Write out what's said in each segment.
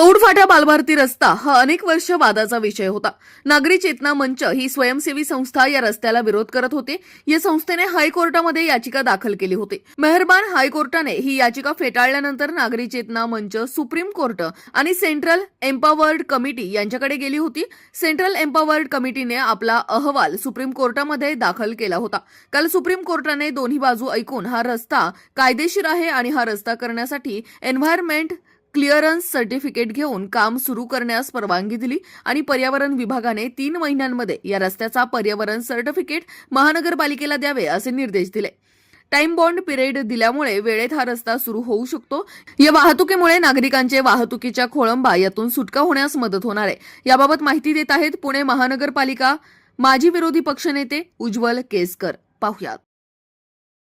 पौड फाटा बालभारती रस्ता हा अनेक वर्ष वादाचा विषय होता. नागरी चेतना मंच ही स्वयंसेवी संस्था या रस्त्याला विरोध करत होते. या संस्थेने हायकोर्टामध्ये याचिका दाखल केली होती. मेहरबान हायकोर्टाने ही याचिका फेटाळल्यानंतर नागरी चेतना मंच सुप्रीम कोर्ट आणि सेंट्रल एम्पावर्ड कमिटी यांच्याकडे गेली होती. सेंट्रल एम्पॉवर्ड कमिटीने आपला अहवाल सुप्रीम कोर्टामध्ये दाखल केला होता. काल सुप्रीम कोर्टाने दोन्ही बाजू ऐकून हा रस्ता कायदेशीर आहे आणि हा रस्ता करण्यासाठी एन्व्हायरमेंट क्लिअरन्स सर्टिफिकेट घेऊन काम सुरू करण्यास परवानगी दिली आणि पर्यावरण विभागाने तीन महिन्यांमध्ये या रस्त्याचा पर्यावरण सर्टिफिकेट महानगरपालिकेला द्यावे असे निर्देश दिले. टाइम बॉन्ड पिरियड दिल्यामुळे वेळेत हा रस्ता सुरू होऊ शकतो. या वाहतुकीमुळे नागरिकांचे वाहतुकीच्या खोळंबा यातून सुटका होण्यास मदत होणार आहे. याबाबत माहिती देत आहेत पुणे महानगरपालिका माजी विरोधी पक्षनेते उज्ज्वल केसकर. पाहुयात.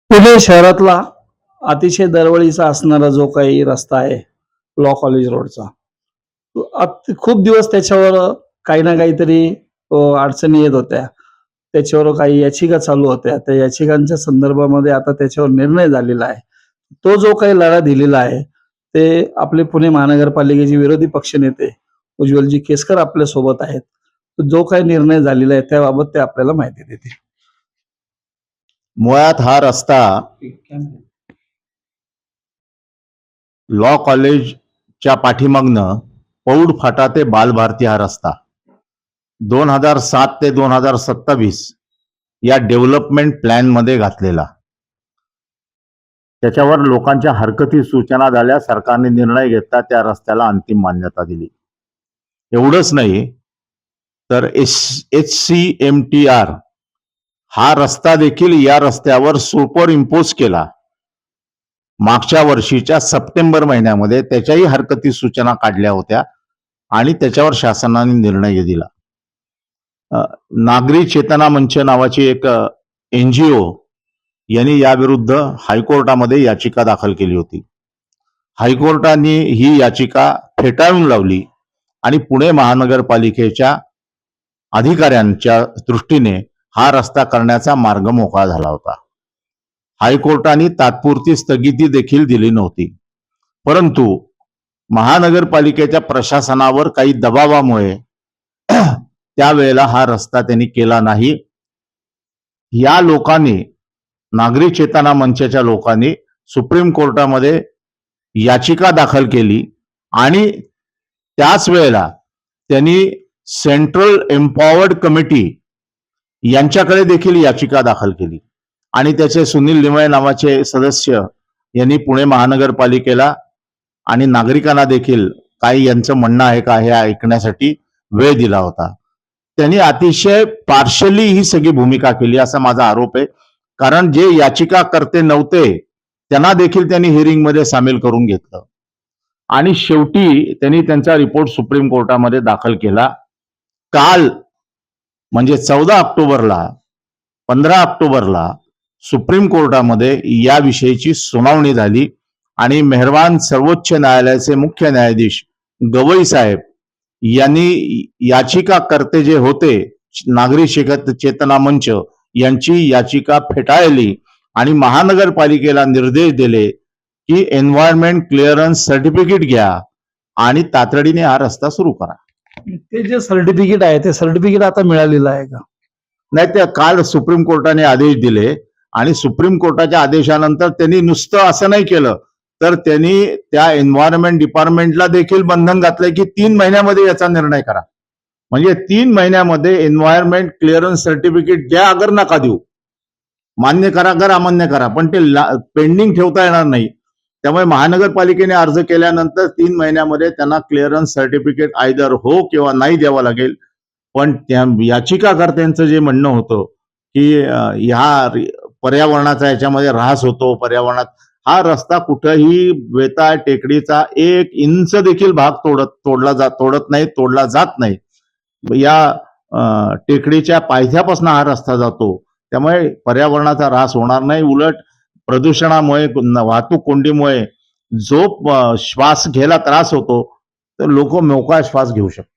पुणे शहरातला अतिशय दरवळीचा असणारा जो काही रस्ता आहे लॉ कॉलेज रोडचा खूप दिवस त्याच्यावर काही ना काहीतरी अडचणी येत होत्या. त्याच्यावर काही याचिका चालू होत्या. त्या याचिकांच्या संदर्भामध्ये आता त्याच्यावर निर्णय झालेला आहे. तो जो काही लढा दिलेला आहे ते आपले पुणे महानगरपालिकेचे विरोधी पक्षनेते उज्ज्वलजी केसकर आपल्यासोबत आहेत. तो जो काही निर्णय झालेला आहे त्याबाबत ते आपल्याला माहिती देतील. मुळात हा रस्ता लॉ च्या पाठीमागनं पौड फाटा ते बालभारती हा रस्ता. दोन हजार सात ते दोन हजार सत्तावीस या डेव्हलपमेंट प्लॅनमध्ये घातलेला. त्याच्यावर लोकांच्या हरकती सूचना झाल्या सरकारने निर्णय घेतला त्या रस्त्याला अंतिम मान्यता दिली. एवढंच नाही तर S H C M T R हा रस्ता देखील या रस्त्यावर सुपर इम्पोज केला. मागच्या वर्षीच्या सप्टेंबर महिन्यामध्ये त्याच्याही हरकती सूचना काढल्या होत्या आणि त्याच्यावर शासनाने निर्णय दिला. नागरी चेतना मंच नावाची एक एनजीओ यांनी याविरुद्ध हायकोर्टामध्ये याचिका दाखल केली होती. हायकोर्टाने ही याचिका फेटाळून लावली आणि पुणे महानगरपालिकेच्या अधिकाऱ्यांच्या दृष्टीने हा रस्ता करण्याचा मार्ग मोकळा झाला होता. हायकोर्टाने तात्पुरती स्थगिती देखील दिली नव्हती. परंतु महानगरपालिकेच्या प्रशासनावर काही दबावामुळे त्यावेळेला हा रस्ता त्यांनी केला नाही. या लोकांनी नागरी चेतना मंचाच्या लोकांनी सुप्रीम कोर्टामध्ये याचिका दाखल केली आणि त्याच वेळेला त्यांनी सेंट्रल एम्पॉवर्ड कमिटी यांच्याकडे देखील याचिका दाखल केली. आणि त्याचे सुनील लिमळे नावाचे सदस्य यांनी पुणे महानगरपालिकेला आणि नागरिकांना देखील काही यांचं म्हणणं आहे का हे ऐकण्यासाठी वेळ दिला होता. त्यांनी अतिशय पार्शली ही सगळी भूमिका केली असा माझा आरोप आहे. कारण जे याचिका करते नव्हते त्यांना देखील त्यांनी हिअरिंगमध्ये सामील करून घेतलं. आणि शेवटी त्यांनी त्यांचा रिपोर्ट सुप्रीम कोर्टामध्ये दाखल केला. काल म्हणजे चौदा ऑक्टोबरला पंधरा ऑक्टोबरला सुप्रीम कोर्टामध्ये याविषयीची सुनावणी झाली. आणि मेहरबान सर्वोच्च न्यायालयाचे मुख्य न्यायाधीश गवई साहेब यांनी याचिकाकर्ते जे होते नागरी शेकत चेतना मंच यांची याचिका फेटाळली आणि महानगरपालिकेला निर्देश दिले की एन्व्हायरमेंट क्लिअरन्स सर्टिफिकेट घ्या आणि तातडीने हा रस्ता सुरू करा. ते जे सर्टिफिकेट आहे ते सर्टिफिकेट आता मिळालेलं आहे का? नाही त्या काल सुप्रीम कोर्टाने आदेश दिले. आणि सुप्रीम कोर्टाच्या आदेशानंतर त्यांनी नुसतं असं नाही केलं. तर त्यांनी त्या एन्व्हायरमेंट डिपार्टमेंटला देखील बंधन घातलंय की तीन महिन्यामध्ये याचा निर्णय करा. म्हणजे तीन महिन्यामध्ये एन्व्हायरमेंट क्लिअरन्स सर्टिफिकेट द्या अगर नका देऊ. मान्य करा अगर अमान्य करा. पण ते पेंडिंग ठेवता येणार नाही. त्यामुळे महानगरपालिकेने अर्ज केल्यानंतर तीन महिन्यामध्ये त्यांना क्लिअरन्स सर्टिफिकेट आयदर हो किंवा नाही द्यावं लागेल. पण त्या याचिकाकर्त्यांचं जे म्हणणं होतं की ह्या पर्यावरणाचा याच्यामध्ये ऱ्हास होतो पर्यावरणात हा रस्ता कुठंही वेताळ टेकडीचा एक इंच देखील भाग तोडत तोडला जात तोडत नाही तोडला जात नाही. या टेकडीच्या पायथ्यापासून हा रस्ता जातो. त्यामुळे पर्यावरणाचा ऱ्हास होणार नाही. उलट प्रदूषणामुळे वाहतूक कोंडीमुळे जो श्वास घ्यायला त्रास होतो तर लोक मोकळा श्वास घेऊ शकतात.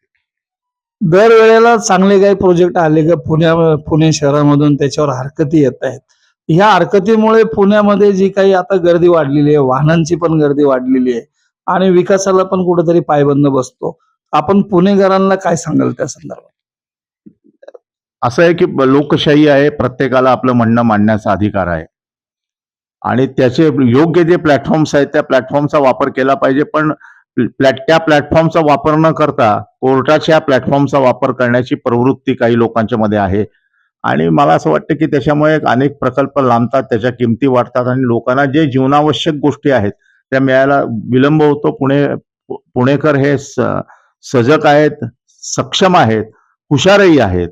दरवेळेला चांगले काही प्रोजेक्ट आले का? पुण्या पुणे शहरामधून त्याच्यावर हरकती येत आहेत. ह्या हरकतीमुळे पुण्यामध्ये जी काही आता गर्दी वाढलेली आहे वाहनांची पण गर्दी वाढलेली आहे आणि विकासाला पण कुठेतरी पायबंद बसतो. आपण पुणेकरांना काय सांगाल त्या संदर्भात? असं आहे की लोकशाही आहे प्रत्येकाला आपलं म्हणणं मांडण्याचा अधिकार आहे. आणि त्याचे योग्य जे प्लॅटफॉर्म्स आहेत त्या प्लॅटफॉर्मचा वापर केला पाहिजे पण प्लॅट त्या प्लॅटफॉर्मचा वापर न करता कोर्टाच्या प्लॅटफॉर्मचा वापर करण्याची प्रवृत्ती काही लोकांच्या मध्ये आहे. आणि मला असं वाटतं की त्याच्यामुळे अनेक प्रकल्प लांबतात त्याच्या किमती वाढतात आणि लोकांना जे जीवनावश्यक गोष्टी आहेत त्या मिळायला विलंब होतो. पुणे पुणेकर हे सजग आहेत सक्षम आहेत हुशारही आहेत.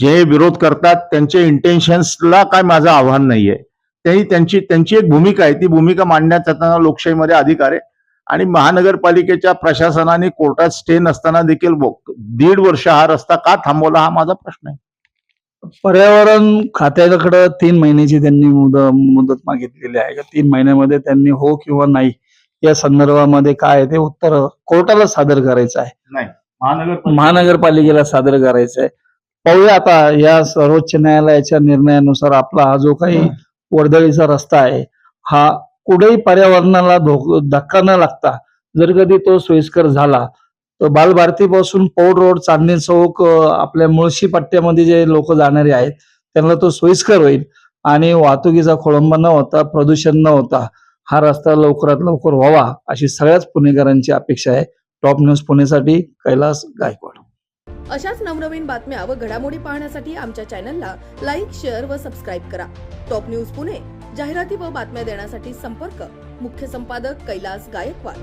जे विरोध करतात त्यांचे इंटेन्शन्सला काय माझं आव्हान नाहीये. तेही त्यांची त्यांची एक भूमिका आहे. ती भूमिका मांडण्यात त्यांना लोकशाहीमध्ये अधिकार आहे. आणि महानगरपालिकेच्या प्रशासनाने कोर्टात स्टे नसताना देखील दीड वर्ष हा रस्ता का थांबवला हा माझा प्रश्न आहे. पर्यावरण खात्याकडे तीन महिन्याची त्यांनी मुद मुदत मागितलेली आहे. का तीन महिन्यामध्ये त्यांनी हो किंवा नाही या संदर्भामध्ये काय ते उत्तर कोर्टाला सादर करायचं आहे. महानगर महानगरपालिकेला सादर करायचं आहे. पाहूया आता या सर्वोच्च न्यायालयाच्या निर्णयानुसार आपला हा जो काही वर्दळीचा रस्ता आहे हा कुठेही पर्यावरणाला धोक धक्का न लागता जर कधी तो सोयीस्कर झाला बालभारतीपासून पौड रोड चांदणी चौक आपल्या मुळशी पट्ट्यामध्ये जे लोक जाणारे आहेत त्यांना तो सोयीस्कर होईल आणि वाहतुकीचा खोळंबा न होता प्रदूषण न होता हा रस्ता लवकरात लवकर व्हावा अशी सगळ्याच पुणेकरांची अपेक्षा आहे. टॉप न्यूज पुणेसाठी कैलास गायकवाड. अशाच नवनवीन बातम्या व घडामोडी पाहण्यासाठी आमच्या चॅनलला लाईक शेअर व सबस्क्राईब करा. टॉप न्यूज पुणे जाहिराती व बातम्या देण्यासाठी संपर्क मुख्य संपादक कैलास गायकवाड.